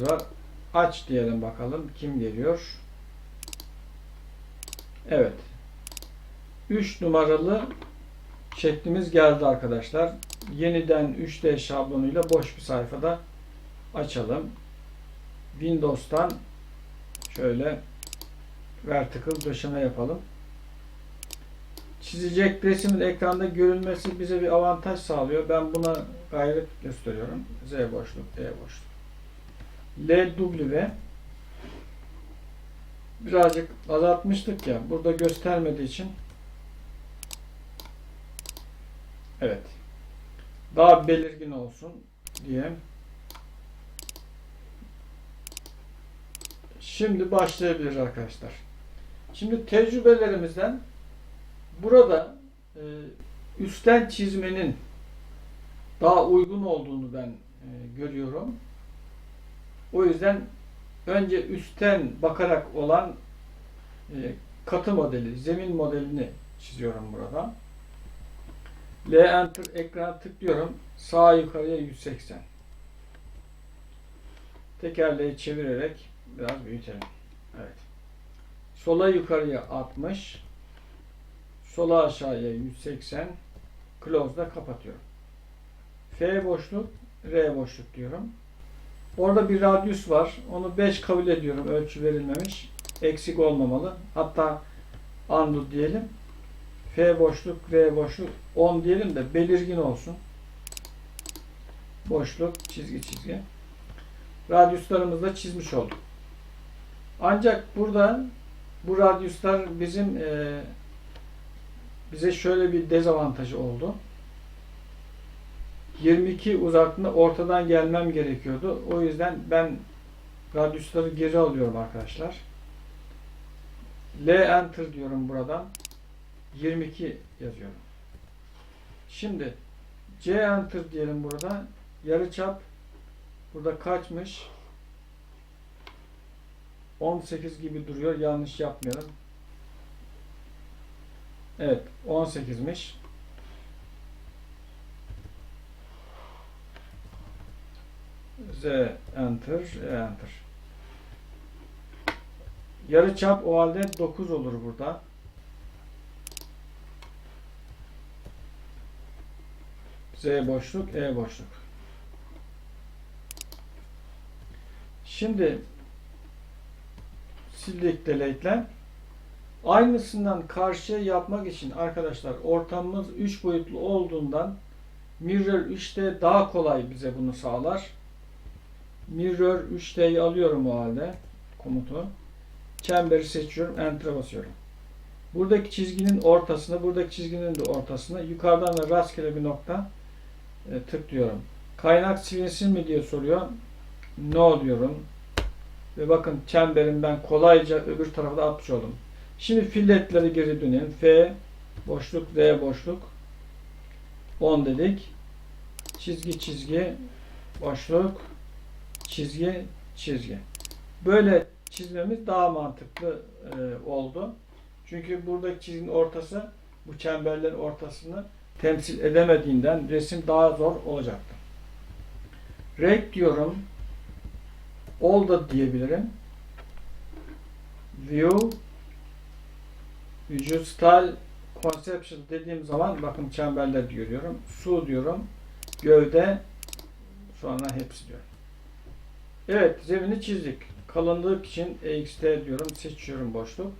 var. Aç diyelim bakalım kim geliyor. Evet. 3 numaralı şeklimiz geldi arkadaşlar. Yeniden 3D şablonuyla boş bir sayfada açalım. Windows'tan şöyle vertical döşeme yapalım. Çizecek resmin ekranda görünmesi bize bir avantaj sağlıyor. Ben buna gayret gösteriyorum. Z boşluk, E boşluk. LW birazcık azaltmıştık ya. Burada göstermediği için evet daha belirgin olsun diye. Şimdi başlayabiliriz arkadaşlar. Şimdi tecrübelerimizden burada e, üstten çizmenin daha uygun olduğunu ben e, görüyorum. O yüzden önce üstten bakarak olan e, katı modeli, zemin modelini çiziyorum burada. L enter ekrana tıklıyorum. Sağa yukarıya 180. Tekerleği çevirerek biraz büyütelim. Evet. Sola yukarıya 60. Sola aşağıya 180. Close'da kapatıyorum. F boşluk, R boşluk diyorum. Orada bir radyus var. Onu 5 kabul ediyorum. Ölçü verilmemiş. Eksik olmamalı. Hatta undo diyelim. F boşluk, R boşluk 10 diyelim de belirgin olsun. Boşluk, çizgi çizgi. Radyuslarımızı da çizmiş olduk. Ancak burada bu radyuslar bizim e, bize şöyle bir dezavantajı oldu. 22 uzaklığında ortadan gelmem gerekiyordu. O yüzden ben radyusları geri alıyorum arkadaşlar. L enter diyorum buradan. 22 yazıyorum. Şimdi C enter diyelim burada. Yarıçap burada kaçmış? 18 gibi duruyor. Yanlış yapmayalım. Evet, 18'miş. Z enter, E enter. Yarı çap o halde 9 olur burada. Z boşluk, E boşluk. Şimdi sildik delete'le. Aynısından karşıya yapmak için arkadaşlar ortamımız 3 boyutlu olduğundan Mirror 3D daha kolay bize bunu sağlar. Mirror 3D'yi alıyorum o halde komutu. Çemberi seçiyorum. Enter'a basıyorum. Buradaki çizginin ortasına, buradaki çizginin de ortasına yukarıdan da rastgele bir nokta e, tıklıyorum. Kaynak silinsin mi diye soruyor. No diyorum. Ve bakın çemberim ben kolayca öbür tarafa da atmış oldum. Şimdi filletleri geri dönelim. F boşluk, D boşluk 10 dedik. Çizgi çizgi boşluk çizgi çizgi. Böyle çizmemiz daha mantıklı e, oldu. Çünkü buradaki çizginin ortası bu çemberlerin ortasını temsil edemediğinden resim daha zor olacaktı. Renk diyorum. All diyebilirim. View Visual Style Conception dediğim zaman bakın çemberler görüyorum. Su diyorum. Gövde sonra hepsi diyorum. Evet zemini çizdik. Kalınlık için EXT diyorum. Seçiyorum boşluk.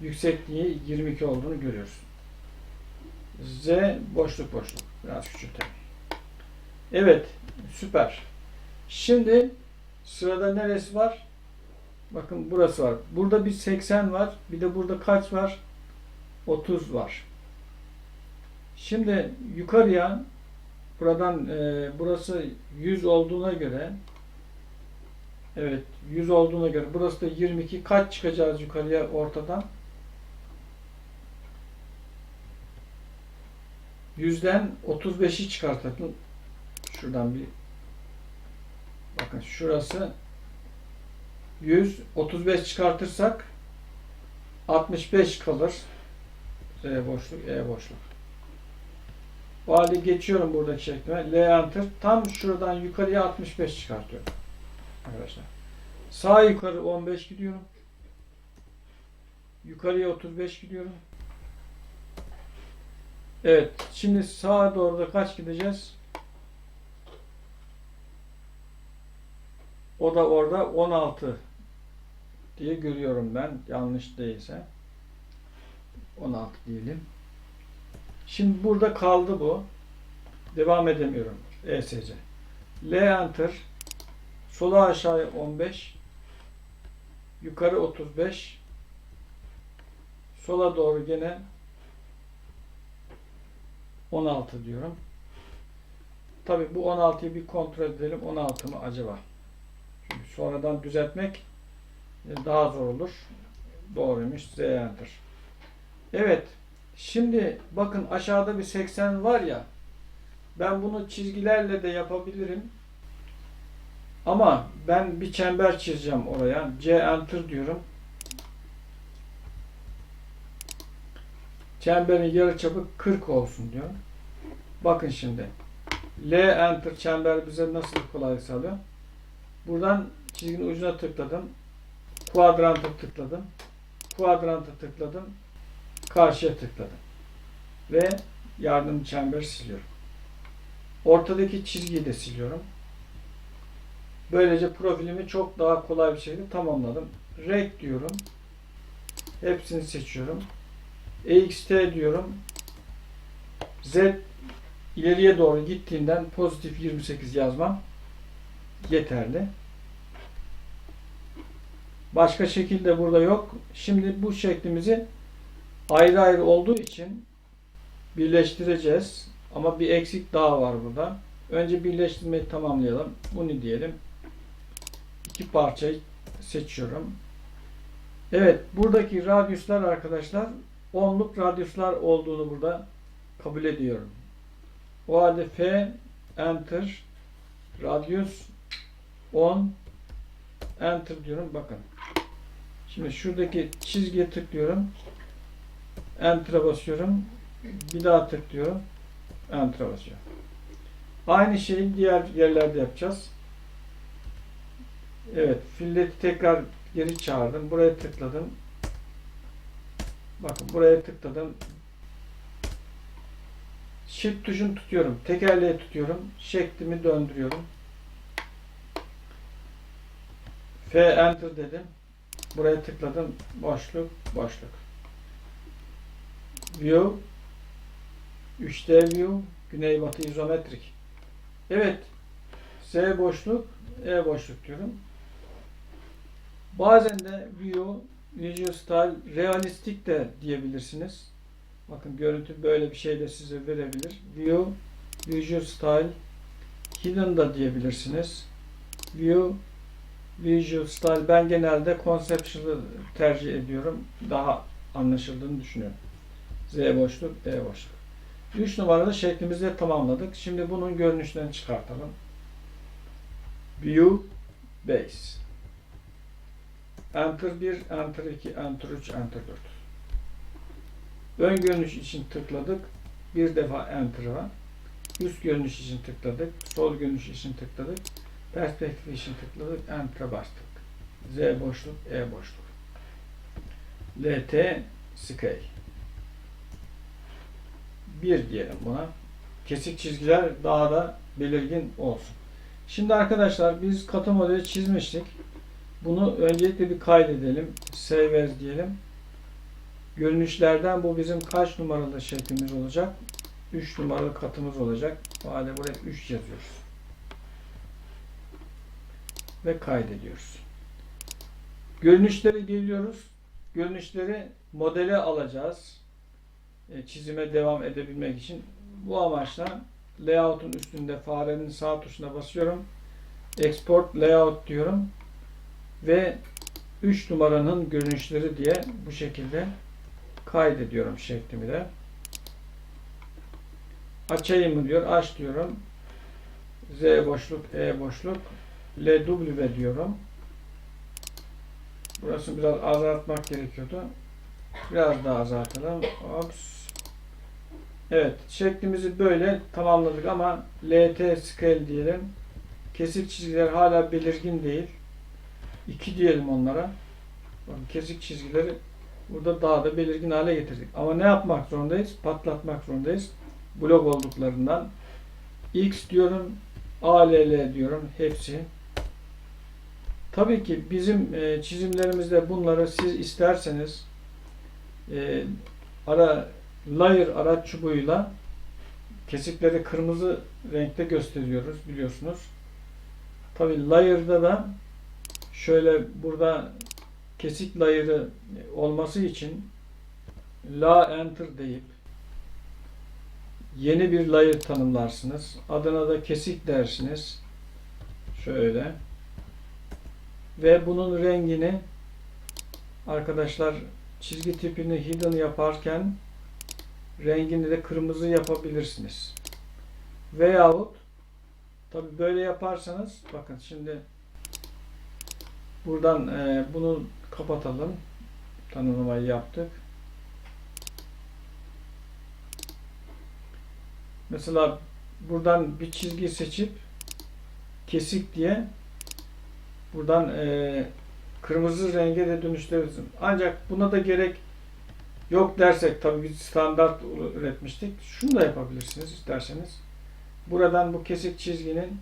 Yüksekliği 22 olduğunu görüyoruz. Z boşluk boşluk. Biraz küçültelim. Evet süper. Şimdi sırada neresi var? Bakın burası var. Burada bir 80 var. Bir de burada kaç var? 30 var. Şimdi yukarıya buradan e, burası 100 olduğuna göre Evet 100 olduğuna göre burası da 22 kaç çıkacağız yukarıya ortadan? Yüzden 35'i çıkartalım. Şuradan bir bakın şurası 100 35 çıkartırsak 65 kalır. Z boşluk, E boşluk. O halde geçiyorum buradaki şeklime. L enter. Tam şuradan yukarıya 65 çıkartıyorum. Arkadaşlar. Sağ yukarı 15 gidiyorum. Yukarıya 35 gidiyorum. Evet. Şimdi sağa doğru da kaç gideceğiz? O da orada 16 diye görüyorum ben. Yanlış değilse. 16 diyelim. Şimdi burada kaldı bu. Devam edemiyorum. ESC. L enter. Sola aşağıya 15. Yukarı 35. Sola doğru gene 16 diyorum. Tabi bu 16'yı bir kontrol edelim. 16 mı acaba? Çünkü sonradan düzeltmek daha zor olur. Doğruymuş. Z enter. Evet. Şimdi bakın aşağıda bir 80 var ya. Ben bunu çizgilerle de yapabilirim. Ama ben bir çember çizeceğim oraya. C enter diyorum. Çemberin yarıçapı 40 olsun diyor. Bakın şimdi. L enter çember bize nasıl kolaylık sağlıyor? Buradan çizginin ucuna tıkladım. Kuadranta tıkladım. Kuadranta tıkladım. Karşıya tıkladım. Ve yardım çemberi siliyorum. Ortadaki çizgiyi de siliyorum. Böylece profilimi çok daha kolay bir şekilde tamamladım. Rek diyorum. Hepsini seçiyorum. EXT diyorum. Z ileriye doğru gittiğinden pozitif 28 yazmam yeterli. Başka şekilde burada yok. Şimdi bu şeklimizi ayrı ayrı olduğu için birleştireceğiz. Ama bir eksik daha var burada. Önce birleştirmeyi tamamlayalım. Bunu diyelim. İki parçayı seçiyorum. Evet, buradaki radyuslar arkadaşlar onluk radyuslar olduğunu burada kabul ediyorum. O halde F enter radyus 10 enter diyorum. Bakın. Şimdi şuradaki çizgiye tıklıyorum. Enter'a basıyorum. Bir daha tıklıyorum. Enter'a basıyorum. Aynı şeyi diğer yerlerde yapacağız. Evet. Filleti tekrar geri çağırdım. Buraya tıkladım. Bakın buraya tıkladım. Shift tuşunu tutuyorum. Tekerleği tutuyorum. Şeklimi döndürüyorum. F enter dedim. Buraya tıkladım. Boşluk, boşluk. View 3D view güneybatı izometrik. Evet. S boşluk, E boşluk diyorum. Bazen de view, visual style, realistik de diyebilirsiniz. Bakın görüntü böyle bir şey de size verebilir. View, visual style, hidden da diyebilirsiniz. View, visual style. Ben genelde conceptual'ı tercih ediyorum. Daha anlaşıldığını düşünüyorum. Z boşluk, E boşluk. 3 numaralı şeklimizi de tamamladık. Şimdi bunun görünüşlerini çıkartalım. View, base. Enter 1, Enter 2, Enter 3, Enter 4. Ön görünüş için tıkladık. Bir defa Enter var. Üst görünüş için tıkladık. Sol görünüş için tıkladık. Perspektif için tıkladık. Enter'a bastık. Z boşluk, E boşluk. LT scale. 1 diyelim buna. Kesik çizgiler daha da belirgin olsun. Şimdi arkadaşlar biz katı modeli çizmiştik. Bunu öncelikle bir kaydedelim. Save as diyelim. Görünüşlerden bu bizim kaç numaralı şeklimiz olacak? 3 numaralı katımız olacak. O buraya 3 yazıyoruz. Ve kaydediyoruz. Görünüşleri geliyoruz. Görünüşleri modele alacağız. E, çizime devam edebilmek için. Bu amaçla layout'un üstünde farenin sağ tuşuna basıyorum. Export layout diyorum. Ve 3 numaranın görünüşleri diye bu şekilde kaydediyorum şeklimi de. Açayım mı diyor. Aç diyorum. Z boşluk, E boşluk, LW diyorum. Burası biraz azaltmak gerekiyordu. Biraz daha azaltalım. Ops. Evet. Şeklimizi böyle tamamladık ama LT scale diyelim. Kesik çizgiler hala belirgin değil. 2 diyelim onlara. Kesik çizgileri burada daha da belirgin hale getirdik. Ama ne yapmak zorundayız? Patlatmak zorundayız. Blok olduklarından. X diyorum, ALL diyorum hepsi. Tabii ki bizim e, çizimlerimizde bunları siz isterseniz e, ara layer araç çubuğuyla kesikleri kırmızı renkte gösteriyoruz biliyorsunuz. Tabii layer'da da şöyle burada kesik layer'ı olması için la enter deyip yeni bir layer tanımlarsınız. Adına da kesik dersiniz. Şöyle. Ve bunun rengini arkadaşlar çizgi tipini hidden yaparken rengini de kırmızı yapabilirsiniz. Veyahut tabi böyle yaparsanız bakın şimdi buradan e, bunu kapatalım. Tanımlamayı yaptık. Mesela buradan bir çizgi seçip kesik diye buradan e, kırmızı renge de dönüştürebilirsin. Ancak buna da gerek yok dersek tabii biz standart üretmiştik. Şunu da yapabilirsiniz isterseniz. Buradan bu kesik çizginin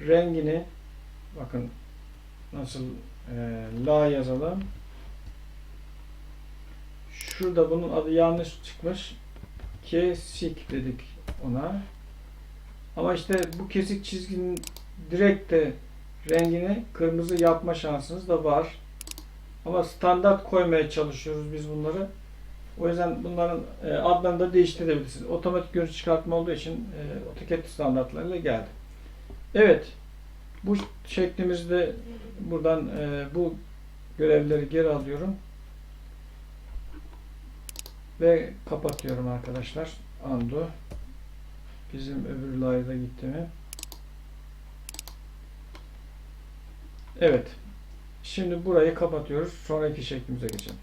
rengini bakın nasıl e, la yazalım. Şurada bunun adı yanlış çıkmış. Kesik dedik ona. Ama işte bu kesik çizginin direkt de rengini kırmızı yapma şansınız da var. Ama standart koymaya çalışıyoruz biz bunları. O yüzden bunların e, adlarını da değiştirebilirsiniz. Otomatik görüntü çıkartma olduğu için e, AutoCAD standartlarıyla geldi. Evet. Bu şeklimizde buradan e, bu görevleri geri alıyorum. Ve kapatıyorum arkadaşlar. Undo. Bizim öbür layer'da gitti mi? Evet. Şimdi burayı kapatıyoruz. Sonraki şeklimize geçelim.